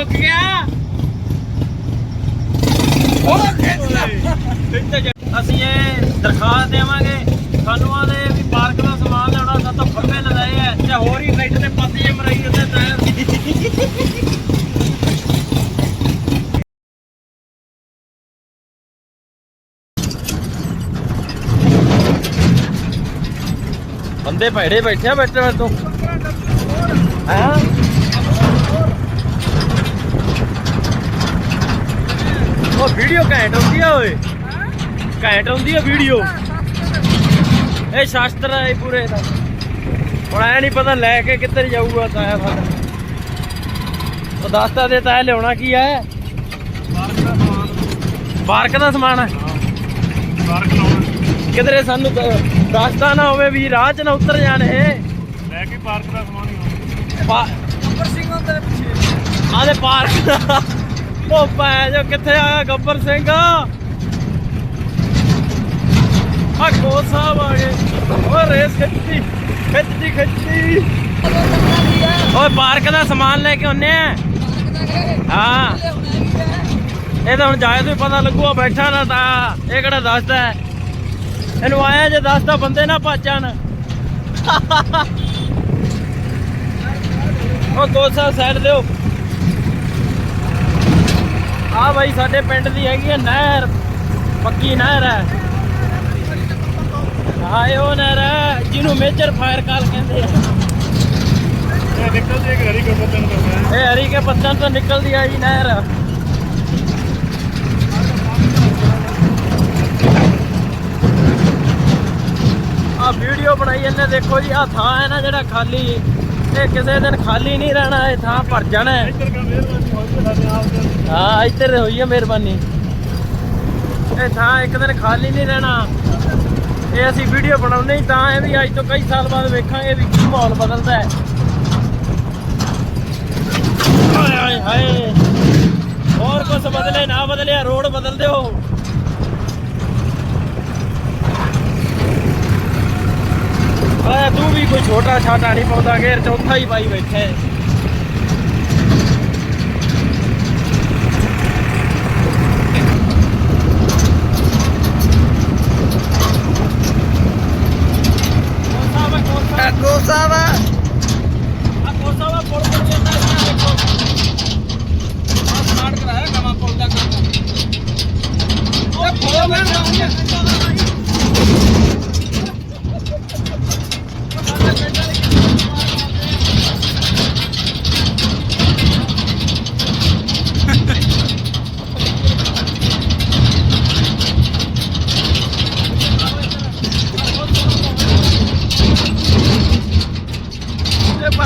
ਮੁੱਕ ਗਿਆ ਉਹ ਖਿੱਚਦਾ ਅਸੀਂ ਇਹ ਦਰਖਾਸਤ ਦੇਵਾਂਗੇ ਸਾਨੂੰ ਆਦੇ ਵੀ ਪਾਰਕ ਦਾ ਸਮਾਨ ਲੈਣਾ ਸਾਤੋਂ ਖੰਭੇ ਲਗਾਏ ਐ ਤੇ ਹੋਰ ਹੀ ਟਰੈਕਟਰ ਤੇ ਪੱਤੀ ਮਰਾਈ ਉੱਤੇ ਟਾਇਰ ਬੰਦੇ ਭੈੜੇ ਬੈਠੇ ਆ ਬੈਠੇ ਮੈਂ ਤੋਂ। ਹਾਂ? ਉਹ ਵੀਡੀਓ ਘੈਂਟ ਹੁੰਦੀ ਆ ਓਏ। ਘੈਂਟ ਹੁੰਦੀ ਆ ਵੀਡੀਓ ਇਹ ਸ਼ਾਸਤਰ ਹੈ ਪੂਰੇ ਦਾ ਹੁਣ ਐ ਨਹੀਂ ਪਤਾ ਲੈ ਕੇ ਕਿੱਧਰ ਜਾਊਗਾ ਤਾਇਆ ਸਾਡਾ ਉਹ ਦੱਸਤਾ ਦੇ ਤਾਇਆ ਲਿਆਉਣਾ ਕੀ ਹੈ ਪਾਰਕ ਦਾ ਸਮਾਨ। ਹੈ ਪਾਰਕ ਲਾਉਣਾ ਕਿਧਰੇ ਸਾਨੂੰ ਦੱਸਦਾ ਨਾ ਹੋਵੇ ਵੀ ਰਾਹ 'ਚ ਨਾ ਉਤਰ ਜਾਣ ਇਹ। ਲੈ ਕੇ ਪਾਰਕ ਦਾ ਸਮਾਨ ਹੀ ਪਾ ਉੱਪਰ ਸਿੰਘ ਹੁੰਦੇ ਪਿੱਛੇ। ਆਦੇ ਪਾਰਕ ਦਾ। ਉਹ ਪੈ ਜੋ ਕਿੱਥੇ ਆਇਆ ਗੱਬਰ ਸਿੰਘ? ਆ ਕੋ ਸਾਹਿਬ ਆ ਗਏ। ਓ ਰੇਸ ਖਿੱਚੀ ਖਿੱਚੀ ਖਿੱਚੀ। ਓਏ ਪਾਰਕ ਦਾ ਸਮਾਨ ਲੈ ਕੇ ਆਉਨੇ ਆ। ਹਾਂ। ਇਹ ਤਾਂ ਹੁਣ ਤੋਂ ਹੀ ਪਤਾ ਲੱਗੂਗਾ ਬੈਠਾ ਨਾ ਤਾਂ ਇਹ ਕਿਹੜਾ ਦੱਸਦਾ? ਇਹਨੂੰ ਆਇਆ ਜੇ ਦੱਸਦਾ ਬੰਦੇ ਨਾ ਭੱਜਣ ਉਹ ਦੋਸਾ ਸਾਈਡ ਦਿਓ। ਆ ਬਾਈ ਸਾਡੇ ਪਿੰਡ ਦੀ ਹੈਗੀ ਹੈ ਨਹਿਰ ਪੱਕੀ ਨਹਿਰ ਹੈ। ਹਾਂ ਇਹ ਉਹ ਨਹਿਰ ਹੈ ਜਿਹਨੂੰ ਮੇਜਰ ਫਾਇਰ ਕਾਲ ਕਹਿੰਦੇ ਆ। ਇਹ ਨਿਕਲ ਜੇ ਘਰੀ ਕੋ ਬਦਨ ਕਰਦਾ ਇਹ ਹਰੀ ਕੇ ਪੱਤਨ ਤੋਂ ਨਿਕਲਦੀ ਆ ਜੀ ਨਹਿਰ। ਆ ਵੀਡੀਓ ਬਣਾਈ ਇਹਨੇ ਦੇਖੋ ਜੀ ਆ ਥਾਂ ਹੈ ਨਾ ਜਿਹੜਾ ਖਾਲੀ। ਇਹ ਕਿਸੇ ਦਿਨ ਖਾਲੀ ਨਹੀਂ ਰਹਿਣਾ ਇਹ ਥਾਂ ਭਰ ਜਾਣਾ ਹੈ। ਹਾਂ, ਇੱਧਰ ਹੋਈ ਆ ਮਿਹਰਬਾਨੀ। ਇਹ ਥਾਂ ਇੱਕ ਦਿਨ ਖਾਲੀ ਨਹੀਂ ਰਹਿਣਾ। ਇਹ ਅਸੀਂ ਵੀਡੀਓ ਬਣਾਉਂਦੇ ਹੀ ਤਾਂ ਹੈ ਵੀ ਅੱਜ ਤੋਂ ਕਈ ਸਾਲ ਬਾਅਦ ਵੇਖਾਂਗੇ ਵੀ ਕੀ ਮਾਹੌਲ ਬਦਲਦਾ ਹੈ। ਹਾਏ ਹਾਏ ਹਾਏ। ਹੋਰ ਕੁਝ ਬਦਲੇ, ਨਾ ਬਦਲਿਆ, ਰੋਡ ਬਦਲ ਦਿਓ ਆ ਤੂੰ ਵੀ ਕੋਈ ਛੋਟਾ ਛਾਟਾ ਨਹੀਂ ਪਾਉਂਦਾ ਗੇਰ ਚੌਥਾ ਹੀ ਪਾਈ ਬੈਠੇ ਐਗੋ ਸਾਹਿਬ। ਆ ਕੋਸਾ ਵਾ ਪੁਲ ਪੁਲ ਜਾਂਦਾ ਹੈ ਦੇਖੋ ਆ ਸਟਾਰਟ ਕਰਾਇਆ ਨਵਾਂ ਪੁਲ ਦਾ ਕੰਮ। ਉਹ ਪੁਲ ਮੈਂ ਇਹ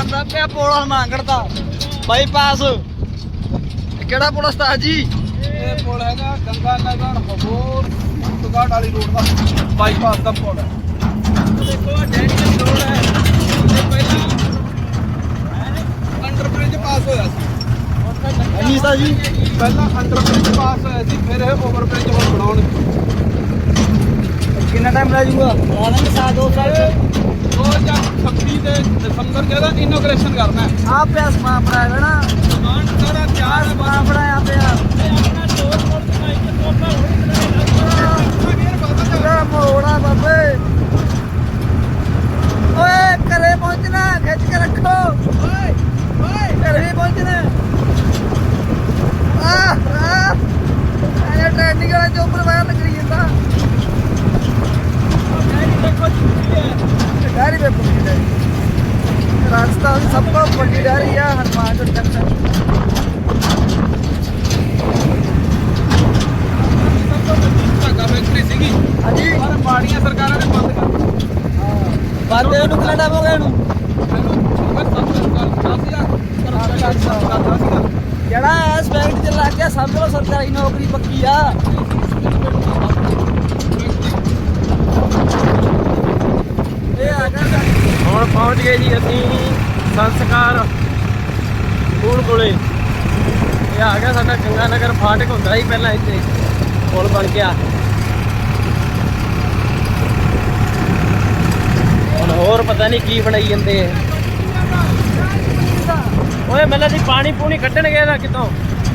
ਬਣਦਾ ਪਿਆ ਪੁਲ ਹਰਮਾਂਗੜ ਦਾ। ਬਾਈਪਾਸ। ਇਹ ਕਿਹੜਾ ਪੁਲ ਉਸਤਾਦ ਜੀ? ਇਹ ਪੁਲ ਹੈਗਾ ਗੰਗਾ ਨਗਰ ਹਬੋਰ ਤੁਗਾੜ ਵਾਲੀ ਰੋਡ ਦਾ ਬਾਈਪਾਸ ਦਾ ਪੁਲ ਹੈ। ਦੇਖੋ ਆ ਡੈਡੀ ਰੋਡ ਹੈ ਇਹ ਪਹਿਲਾਂ ਅੰਡਰ ਬ੍ਰਿਜ ਪਾਸ ਹੋਇਆ ਸੀ। ਹਾਂਜੀ ਉਸਤਾਦ ਜੀ। ਪਹਿਲਾਂ ਅੰਡਰ ਬ੍ਰਿਜ ਪਾਸ ਹੋਇਆ ਸੀ ਫਿਰ ਇਹ ਓਵਰ ਬ੍ਰਿਜ ਹੁਣ ਕਿੰਨਾ ਟਾਈਮ ਲੱਗ ਜੂਗਾ? ਦੋ ਸਾਲ। ਚ ਇਹਦਾ ਇਨੋਗ੍ਰੇਸ਼ਨ ਕਰਨਾ ਹੈ ਆ ਪਿਆ ਸਮਾਂ ਬਣਾਇਆ ਨਾ ਸਮਾਨ ਸਾਰਾ ਤਿਆਰ ਹੈ ਬਸ ਸਮਾਂ ਬਣਾਇਆ ਪਿਆ ਆਪਣਾ ਟੋਲ ਪੁਲ ਚਕਾਈ ਤੇ ਤੋਪਾ ਹੋਣੀ ਪੂਰਾ ਮੋੜਾ ਬਾਬੇ ਓਏ ਘਰੇ ਪਹੁੰਚਣਾ ਖਿੱਚ ਕੇ ਰੱਖੋ ਓਏ ਓਏ ਘਰੇ ਪਹੁੰਚਣਾ ਆ ਆ ਇਹ ਟ੍ਰੈਂਡਿੰਗ ਵਾਲਾ ਚੋਪਰ ਬਾਹਰ ਲੱਗ ਰਹੀ ਰਾਜਸਥਾਨ ਦੀ ਸਭ ਤੋਂ ਵੱਡੀ ਡੈਰੀ ਆ ਹਨੂਮਾਨ ਜੰਕਸ਼ਨ ਹਾਂਜੀ। ਪਰ ਸਰਕਾਰਾਂ ਨੇ ਬੰਦ ਕਰ ਦਿੱਤੀ ਬਾਦੇ ਨੂੰ ਕਿੰਨਾ ਟਾਈਮ ਹੋ ਗਿਆ ਇਹਨੂੰ? ਮੈਨੂੰ ਅਗਰ 10000 ਕਰਦਾ ਸੀਗਾ ਜਿਹੜਾ ਇਸ ਫੈਕਟਰੀ ਚ ਲੱਗ ਗਿਆ ਸਮਝ ਲਓ ਸਰਕਾਰੀ ਨੌਕਰੀ ਪੱਕੀ ਆ ਇਹ ਆ ਗਿਆ ਹੁਣ ਪਹੁੰਚ ਗਏ ਜੀ ਅਸੀਂ ਸੰਸਕਾਰ ਸਕੂਲ ਕੋਲੇ। ਇਹ ਆ ਗਿਆ ਸਾਡਾ ਗੰਗਾ ਨਗਰ ਫਾਟਕ ਹੁੰਦਾ ਸੀ ਪਹਿਲਾਂ ਇੱਥੇ ਪੁਲ ਬਣ ਗਿਆ। ਹੁਣ ਹੋਰ ਪਤਾ ਨਹੀਂ ਕੀ ਬਣਾਈ ਜਾਂਦੇ ਆ ਓਏ ਮੱਲਾ ਦੀ ਪਾਣੀ ਪੂਣੀ ਕੱਢਣਗੇ ਇਹਦਾ ਕਿਤੋਂ?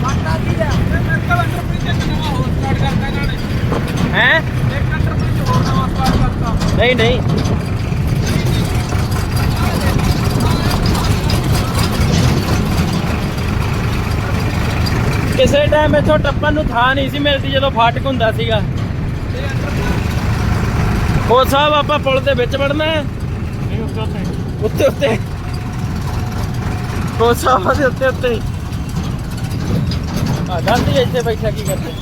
ਮਾਤਾ ਦੀ ਆ ਮੇਰੇ ਕੋਲ ਅੰਡਰ ਬ੍ਰਿਜ ਨਵਾਂ ਹੋਰ ਸਟਾਰਟ ਕਰਤਾ ਇਹਨਾਂ ਨੇ। ਹੈ? ਇੱਕ ਅੰਡਰ ਬ੍ਰਿਜ ਹੋਰ ਨਵਾਂ ਸਟਾਰਟ ਕਰਤਾ। ਨਹੀਂ ਨਹੀਂ। ਕਿਸੇ ਟਾਈਮ ਇੱਥੋਂ ਟੱਪਣ ਨੂੰ ਥਾਂ ਨਹੀਂ ਸੀ ਮਿਲਦੀ ਜਦੋਂ ਫਾਟਕ ਹੁੰਦਾ ਸੀਗਾ। ਹੋ ਸਾਹਿਬ ਆਪਾਂ ਪੁਲ ਦੇ ਵਿੱਚ ਵੜਨਾ ਹੈ? ਉੱਤੇ ਉੱਤੇ। ਹੋ ਸਾਹਿਬ ਦੇ ਉੱਤੇ ਉੱਤੇ। ਆ ਗਾਂਧੀ ਇੱਥੇ ਬੈਠਾ ਕੀ ਕਰਦੇ।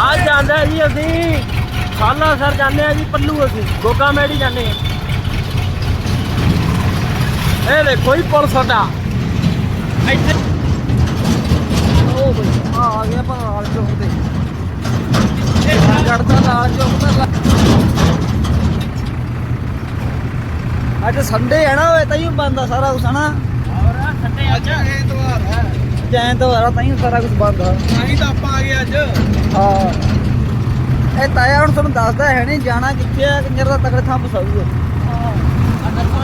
ਆ ਜਾਂਦਾ ਜੀ ਅਸੀਂ। ਸਾਲਾ ਸਰ ਜਾਂਦੇ ਆ ਜੀ ਪੱਲੂ ਅਸੀਂ ਗੋਗਾ ਮੇੜੀ ਜਾਂਦੇ ਆ। ਇਹ ਦੇਖੋ ਹੀ ਪੁਲ ਸਾਡਾ। ਇੱਥੇ ਉਹ ਬਈ ਆ ਆ ਗਿਆ ਪਰ ਲਾਲ ਚੌਕ ਤੇ। ਗੜਦਾ ਲਾਲ ਚੌਕ ਤੇ ਲਾ- ਅੱਜ ਸੰਡੇ ਹੈ ਨਾ ਓਏ ਤਾਈਓ ਬੰਦ ਆ ਸਾਰਾ ਕੁਛ ਹਨਾ? ਹੋਰ ਸੰਡੇ ਅੱਜ? ਐਤਵਾਰ ਹੈ। ਜੈਨ ਤੋਂ ਆ ਤਾਈਓ ਸਾਰਾ ਕੁਝ ਬੰਦ ਆ। ਨਹੀਂ ਤਾਂ ਆਪਾਂ ਆ ਗਏ ਅੱਜ। ਹਾਂ। ਇਹ ਤਾਇਆ ਹੁਣ ਤੁਹਾਨੂੰ ਦੱਸਦਾ ਹੈ ਨਹੀਂ ਜਾਣਾ ਕਿੱਥੇ ਆ ਕਿੰਜਰ ਦਾ ਤਕੜੇ ਥਾਂ ਫਸਾਊਗਾ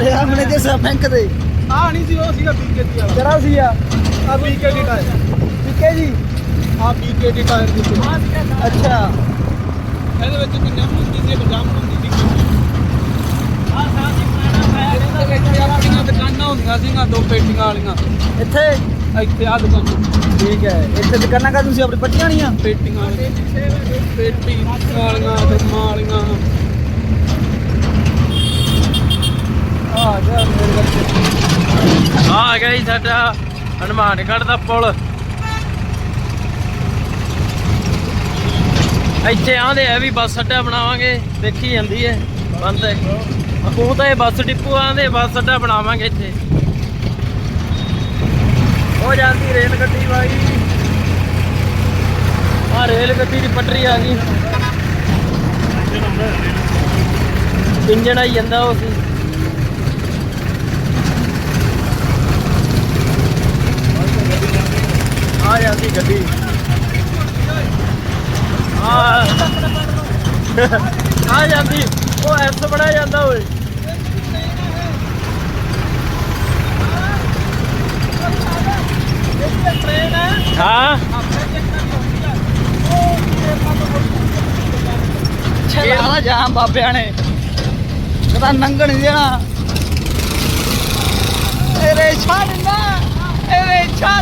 ਇਹ ਆਪਣੇ ਦੇ ਸਾ ਬੈਂਕ ਦੇ। ਆ ਨਹੀਂ ਸੀ ਉਹ ਸੀਗਾ ਬੀਕੇਟੀ ਵਾਲਾ। ਕਿਹੜਾ ਸੀ ਆ? ਆ ਬੀਕੇਟੀ ਟਾਇਰ। ਠੀਕ ਹੈ ਜੀ ਆ ਬੀਕੇਟੀ ਟਾਇਰ ਦੀ ਸੀ। ਅੱਛਾ। ਇਹਦੇ ਵਿੱਚ ਕਿੰਨੇ ਹੁੰਦੀ ਸੀ ਇੱਕ ਜੰਮ ਹੁੰਦੀ ਸੀ। ਇਹਦੇ ਵਿੱਚ ਆਪਣੀਆਂ ਦੁਕਾਨਾਂ ਹੁੰਦੀਆਂ ਸੀਗੀਆਂ ਦੋ ਪੇਟੀਆਂ ਵਾਲੀਆਂ ਇੱਥੇ? ਇੱਥੇ ਆ ਦੁਕਾਨਾਂ ਠੀਕ ਹੈ। ਇੱਥੇ ਦੁਕਾਨਾਂ ਕਾ ਤੁਸੀਂ ਆਪਣੀ ਪੱਟੀਆਂ ਨਹੀਂ ਆ ਪੇਟੀਆਂ ਵਾਲੀਆਂ। ਪੇਟੀ ਵਾਲੀਆਂ ਦਮਾਂ ਵਾਲੀਆਂ ਆ ਜਾ ਮੇਰੇ ਬੱਚੇ ਆ ਗਿਆ ਜੀ ਸਾਡਾ ਹਨੂਮਾਨਗੜ੍ਹ ਦਾ ਪੁਲ। ਇੱਥੇ ਆਂਦੇ ਆ ਵੀ ਬੱਸ ਅੱਡਾ ਬਣਾਵਾਂਗੇ ਦੇਖੀ ਜਾਂਦੀ ਹੈ। ਬੰਦ ਹੈ। ਉਹ ਤਾਂ ਇਹ ਬੱਸ ਡਿਪੂ ਆਂਦੇ ਬੱਸ ਅੱਡਾ ਬਣਾਵਾਂਗੇ ਇੱਥੇ। ਹੋ ਜਾਂਦੀ ਰੇਲ ਗੱਡੀ ਬਾਈ ਆ ਰੇਲ ਗੱਡੀ ਦੀ ਪਟਰੀ ਆ ਗਈ। ਇੰਜਣ ਆਈ ਜਾਂਦਾ ਉਹ ਸੀ ਆ ਜਾਂਦੀ ਗੱਡੀ। ਆ ਆ ਜਾਂਦੀ। ਉਹ ਐਸ ਬਣਾ ਜਾਂਦਾ ਓਏ। ਹਾਂ। ਛੇਲਾ ਜਾਮ ਬਾਬਿਆਂ ਨੇ ਕਦਾ ਨੰਗਣ ਨਹੀਂ ਦੇਣਾ ਤੇਰੇ ਛਾ ਦਿੰਦਾ। ਤੇਰੇ ਛਾ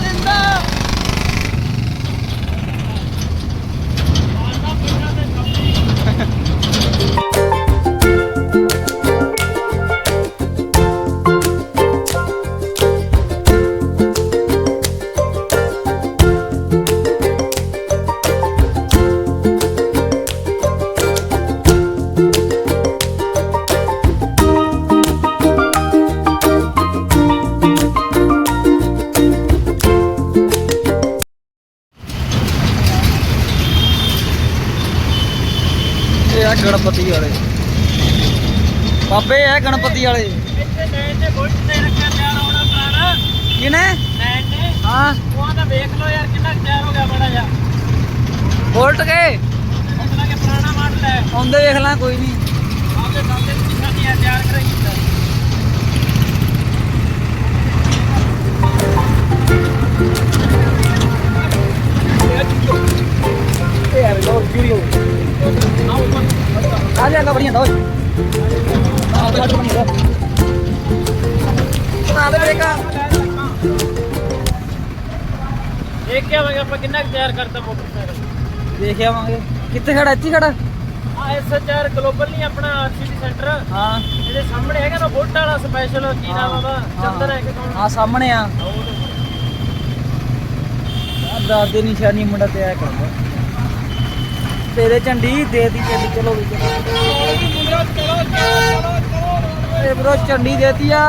ਗਣਪਤੀ ਵਾਲੇ। ਬਾਬੇ ਇਹ ਗਣਪਤੀ ਵਾਲੇ। ਕਿਨੇ ਹਾਂ। ਉਹ ਤਾਂ ਵੇਖ ਲਓ ਯਾਰ ਕਿੰਨਾ ਕੁ ਹੋ ਗਿਆ ਬੜਾ ਜਾ ਬੋਲਟ ਕੇ? ਮਤਲਬ ਕਿ ਪੁਰਾਣਾ ਮਾਡਲ ਹੈ ਆਉਂਦੇ ਵੇਖ ਲਾਂ, ਕੋਈ ਨਹੀਂ। ਆਪਦੇ ਦਾਦੇ ਨਿਸ਼ਾਨੀ ਹੈ ਤਿਆਰ ਕਰਾਈ ਹੁੰਦਾ ਇਹ ਆ ਜਾ ਬੜੀਆਂ ਦੋ ਆ ਜਾ ਬੜੀਆਂ ਦੋ ਆ ਦੇ ਬ੍ਰੇਕਾ ਇਹ ਕੀ ਹੋਵੇਗਾ ਆਪਾਂ ਕਿੰਨਾ ਕੁ ਤਿਆਰ ਕਰਤਾ ਮੋਟਰਸਾਈਕਲ। ਦੇਖ ਆਵਾਂਗੇ। ਕਿੱਥੇ ਖੜਾ? ਇੱਥੇ ਖੜਾ? ਆ ਐਸਐਚਆਰ ਗਲੋਬਲ ਨਹੀਂ ਆਪਣਾ ਆਰਸੀਟੀ ਸੈਂਟਰ। ਹਾਂ। ਇਹਦੇ ਸਾਹਮਣੇ ਹੈਗਾ ਨਾ ਬੁਲਟ ਵਾਲਾ ਸਪੈਸ਼ਲ ਕੀ ਨਾਮ ਉਹਦਾ? ਚੰਦਰ ਹੈ ਕਿ ਕੌਣ? ਆ ਸਾਹਮਣੇ ਆ। ਆ ਦਾਦੇ ਨਿਸ਼ਾਨੀ ਮੁੰਡਾ ਤੇ ਆਇਆ ਕਰਦਾ। ਤੇਰੇ ਝੰਡੀ ਦੇ ਦੀ ਝੰਡੀ ਚਲੋ ਵੀ ਚਲੋ। ਇਹ ਬਰੋ ਝੰਡੀ ਦੇਤੀ ਆ।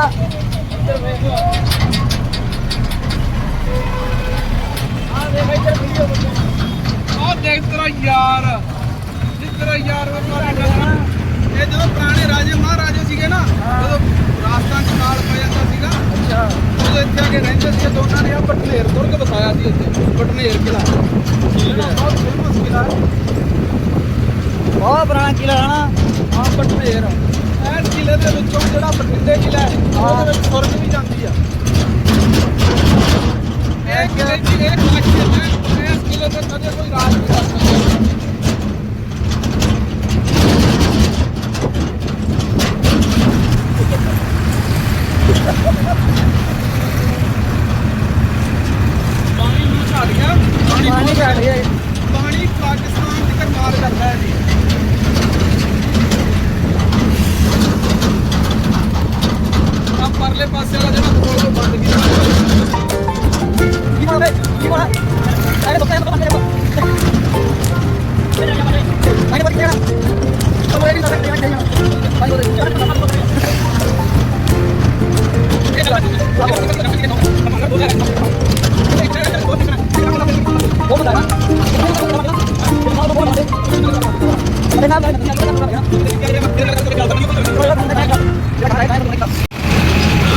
ਆ ਦੇਖ ਤੇਰਾ ਯਾਰ। ਜਿਸ ਤੇਰਾ ਯਾਰ ਵਾ ਮਾਰਾ ਕਰਨਾ ਇਹ ਜਦੋਂ ਪੁਰਾਣੇ ਰਾਜੇ ਮਹਾਰਾਜੇ ਸੀਗੇ ਨਾ ਜਦੋਂ ਰਾਜਸਥਾਨ ਚ ਨਾਲ ਪੈ ਜਾਂਦਾ ਸੀਗਾ। ਅੱਛਾ। ਉਦੋਂ ਇੱਥੇ ਆ ਕੇ ਰਹਿੰਦੇ ਸੀ ਉਹਨਾਂ ਨੇ ਆ ਪਟਨੇਰ ਦੁਰਗ ਵਸਾਇਆ ਸੀ ਇੱਥੇ ਪਟਨੇਰ ਕਿਲਾ ਜਿਹੜਾ ਬਹੁਤ ਪੁਰਾਣਾ ਕਿਲਾ ਹੈ ਨਾ ਹਾਂ ਪਟਵੇਰ ਐ ਕਿਲੇ ਦੇ ਵਿੱਚੋਂ ਜਿਹੜਾ ਬਠਿੰਡੇ ਕਿਲਾ ਹੈ ਉਹਦੇ ਵਿੱਚ ਸੁਰਗ ਵੀ ਜਾਂਦੀ ਆ ਇਹ ਕਿਲੇ ਦੀ ਇਹ ਮਾਛੀ ਹੈ ਇਸ ਕਿਲੇ ਤੇ ਕਦੇ ਕੋਈ ਰਾਜ ਨਹੀਂ ਕਰ ਸਕਦਾ Ha ha ha! ਛੱਡ ਗਿਆ ਪਾਣੀ ਪਾਣੀ ਬਹੁਤ ਘਟ ਗਿਆ।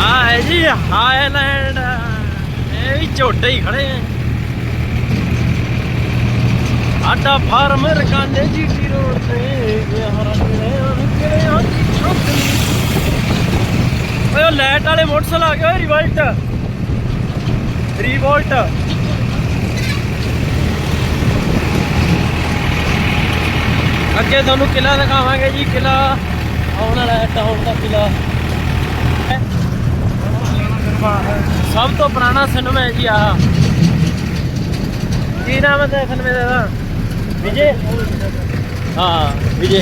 ਆ ਹੈ ਜੀ ਹਾਈਲੈਂਡ ਇਹ ਵੀ ਝੋਟੇ ਹੀ ਖੜੇ ਆ। ਆਡਾ ਫਾਰਮ ਰਕਾਨੇ ਜੀਟੀ ਰੋਡ ਤੇ। ਹਰਾਂ ਕਿਹੜੇ ਆ ਓਏ ਲਾਈਟ ਵਾਲੇ ਮੋਟਰਸਾਈਕਲ ਆ ਗਏ ਓਏ ਰਿਵਲਟ ਅੱਗੇ ਤੁਹਾਨੂੰ ਕਿਲਾ ਦਿਖਾਵਾਂਗੇ ਜੀ ਕਿਲਾ ਆਉਣ ਵਾਲਾ ਹੈ ਟਾਊਨ ਦਾ ਕਿਲਾ ਸਭ ਤੋਂ ਪੁਰਾਣਾ ਸਿਨੇਮਾ ਹੈ ਜੀ ਆਹ। ਕੀ ਨਾਮ ਹੈ ਤੇ ਸਿਨੇਮੇ ਦਾ? ਵਿਜੇ? ਹਾਂ, ਵਿਜੇ।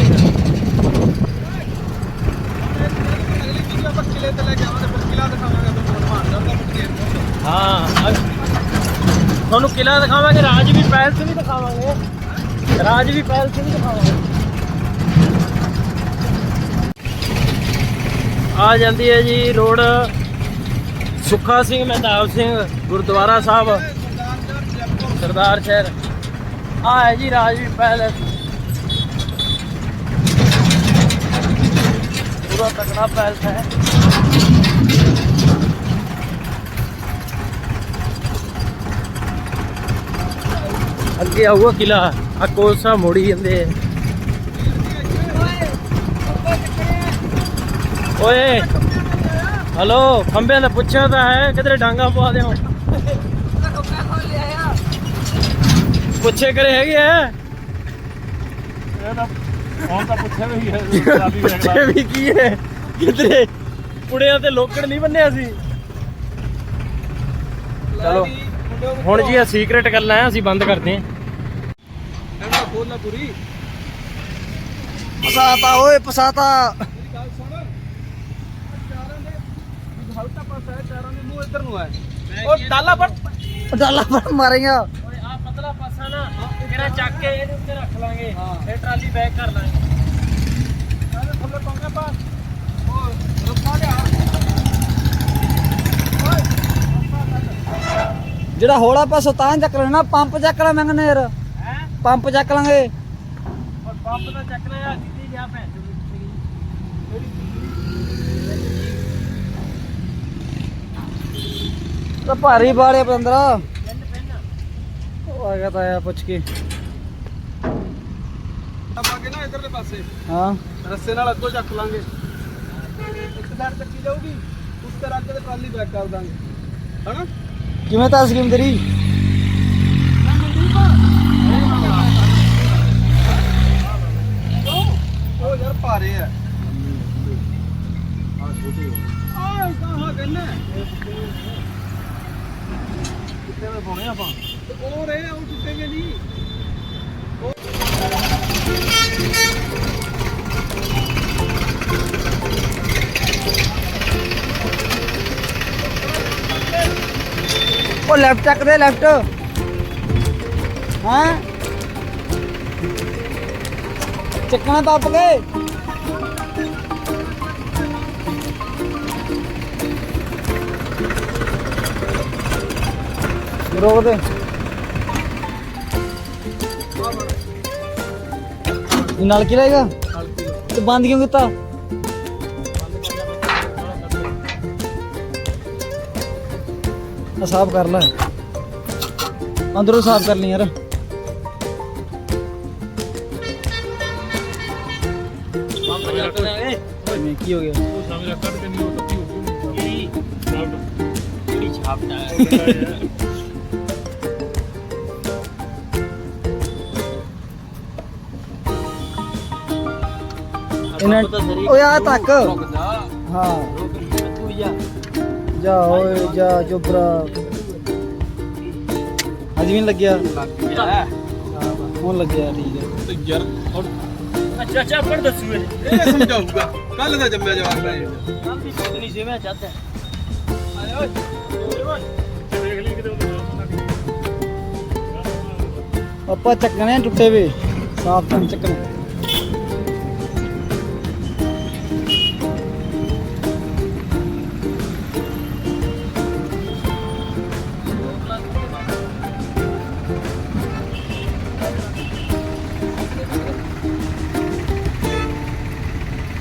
ਕਿਲੇ ਤੇ ਲੈ ਕੇ ਆਵਾਂਗੇ ਫਿਰ ਕਿਲਾ ਦਿਖਾਵਾਂਗੇ ਤੁਹਾਨੂੰ ਹਨੂਮਾਨ ਦਾ ਪਟੇਰ ਹਾਂ ਤੁਹਾਨੂੰ ਕਿਲਾ ਦਿਖਾਵਾਂਗੇ, ਰਾਜ ਵੀ, ਪੈਲਸ ਵੀ ਦਿਖਾਵਾਂਗੇ। ਰਾਜ ਵੀ ਪੈਲਸ ਵੀ ਦਿਖਾਵਾਂਗੇ। ਆ ਜਾਂਦੀ ਹੈ ਜੀ ਰੋਡ ਸੁੱਖਾ ਸਿੰਘ, ਮਹਿਤਾਬ ਸਿੰਘ, ਗੁਰਦੁਆਰਾ ਸਾਹਿਬ, ਸਰਦਾਰ ਸ਼ਹਿਰ। ਆ ਹੈ ਜੀ ਰਾਜਵੀਰ ਪੈਲਸ। ਪੂਰਾ ਤਕੜਾ ਪੈਲਸ ਹੈ। ਅੱਗੇ ਆਊਗਾ ਕਿਲਾ। ਆ ਕੋਸਾ ਮੋੜੀ ਜਾਂਦੇ ਆ। ਓਏ, ਹਲੋ ਖੰਬਿਆਂ ਦਾ ਪੁੱਛਿਆ ਤਾਂ ਹੈ, ਕਿਧਰੇ ਡਾਂਗਾ ਪਵਾ ਦਿਓ। ਪੁੱਛੇ ਕਰੇ ਹੈਗੇ ਆ? ਇਹ ਤਾਂ ਹੁਣ ਤਾਂ ਪੁੱਛਿਆ ਵੀ ਹੈ ਸ਼ਰਾਬੀ ਪੁੱਛੇ ਵੀ ਕੀ ਹੈ? ਕਿਧਰੇ? ਪੁੜਿਆਂ ਤੇ ਲੋਕੜ ਨਹੀਂ ਬੰਨਿਆ ਸੀ। ਚਲੋ, ਹੁਣ ਜੀ ਆ ਸੀਕ੍ਰੇਟ ਗੱਲਾਂ ਆ, ਅਸੀਂ ਬੰਦ ਕਰਦੇ ਹਾਂ। ਪੂਰੀ। ਪਸਾਤਾ ਓਏ ਪਸਾਤਾ। ਮੇਰੀ ਗੱਲ ਸੁਣ। ਚਾਰਾਂ ਦੇ ਹਲਕਾ ਪਾਸਾ ਹੈ ਚਾਰਾਂ ਦੇ ਮੂੰਹ ਇੱਧਰ ਨੂੰ ਹੈ ਉਹ ਡਾਲਾ ਪਰ ਡਾਲਾ ਪਰ ਮਾਰੇਗਾ ਓਏ ਆ ਪਤਲਾ ਪਾਸਾ ਨਾ ਕਿਹੜਾ ਚੱਕ ਕੇ ਇਹਦੇ ਉੱਤੇ ਰੱਖ ਲਾਂਗੇ ਹਾਂ। ਫਿਰ ਟਰਾਲੀ ਬੈਕ ਕਰ ਲਾਂਗੇ। ਇਹਦੇ ਥੱਲੇ ਪਾਉਂਗੇ ਪਾ। ਉਹ ਰੁਕਾ ਲਿਆ। ਓਏ ਜਿਹੜਾ ਹੋਲਾ ਪਾਸੋਂ ਤਾਂ ਚੱਕ ਲੈਣਾ ਪੰਪ ਚੱਕ ਲੈ ਮੰਗਨੇ ਯਾਰ ਪੰਪ ਚੱਕ ਲਾਂਗੇ। ਔਰ ਪੰਪ ਦਾ ਚੱਕ ਲਿਆ ਕਿੱਥੇ ਗਿਆ ਭੈਣ ਚੋਦ? ਤਾਂ ਭਾਰੀ ਬਾਲੇ ਪੰਦਰਾ ਪੈਨ ਪੈਨ। ਉਹ ਆ ਗਿਆ ਤਾਂ ਪੁੱਛ ਕੇ। ਆਪਾਂ ਕੇ ਨਾ ਇਧਰਲੇ ਪਾਸੇ ਹਾਂ। ਰੱਸੇ ਨਾਲ ਅੱਗੋਂ ਚੱਕ ਲਾਂਗੇ। ਇੱਕ ਸਾਈਡ ਚੱਕੀ ਜਾਊਗੀ ਉਸ ਤੇ ਰੱਖ ਕੇ ਤੇ ਟਰਾਲੀ ਬੈਕ ਕਰ ਦਾਂਗੇ। ਹਨਾ? ਕਿਵੇਂ ਤਾਂ ਸਕੀਮ ਤੇਰੀ ਉਹ ਯਾਰ ਭਾਰੇ ਆ ਆ। ਛੋਟੇ ਆ ਕਹਾਂ ਕਹਿੰਨੇ ਕਿੱਥੇ ਦੇ ਪਾਉਣੇ ਆਪਾਂ? ਉਹ ਰਹੇ ਉਹ ਟੁੱਟੇਗੇ ਨਹੀਂ। ਉਹ ਲੈਫਟ ਚੱਕ ਦੇ ਲੈਫਟ ਹਾਂ? ਚੱਕਣਾ ਦੱਬ ਗਏ ਰਹੇਗਾ ਤੇ ਬੰਦ ਕਿਉਂ ਕੀਤਾ ਆ ਸਾਫ਼ ਕਰ ਲੈ ਅੰਦਰੋਂ ਸਾਫ਼ ਕਰ ਲਈ ਯਾਰ ਪੰਪ ਚੱਕ ਲਾਂਗੇ ਕਿਵੇਂ ਕੀ ਹੋ ਇਹਨਾਂ ਓਏ ਆ ਤੱਕ। ਹਾਂ ਤੂੰ ਜਾ। ਜਾ ਓਏ ਜਾ ਚੋਪਰਾ ਅੱਜ ਵੀ ਲੱਗਿਆ। ਹਾਂ, ਹੁਣ ਲੱਗਿਆ ਠੀਕ ਹੈ। ਤੇ ਯਾਰ ਅੱਛਾ ਅੱਛਾ ਪਰ ਦੱਸੂ ਇਹ ਸਮਝਾਊਗਾ। ਕੱਲ ਦਾ ਜੰਮਿਆ ਦੀ ਸੋਚ ਨਹੀਂ ਸੀ ਮੈਂ ਚਾਹਤਾ। ਆਏ ਓਏ ਦੇਖ ਲਈ ਕਿਤੇ ਉਹਨੂੰ ਆਪਾਂ ਚੱਕਣੇ ਆ ਟੁੱਟੇ ਵੇ। ਸਾਫ਼ ਤਾਂ ਚੱਕਣੇ।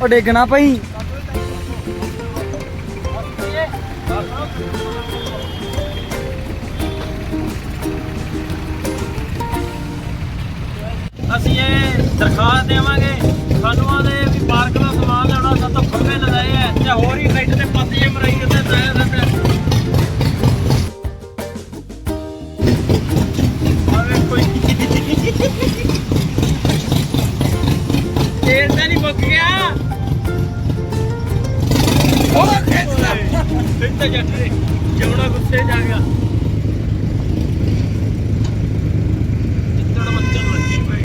ਉਹ ਡੇਗਣਾ ਪਈ ਅਸੀਂ ਇਹ ਦਰਖਾਸਤ ਦੇਵਾਂਗੇ ਸਾਨੂੰ ਆਦੇ ਵੀ ਪਾਰਕ ਦਾ ਸਮਾਨ ਉਹ ਖੇਤਲਾ ਇੱਥੇ ਗੁੱਸੇ ਜਾ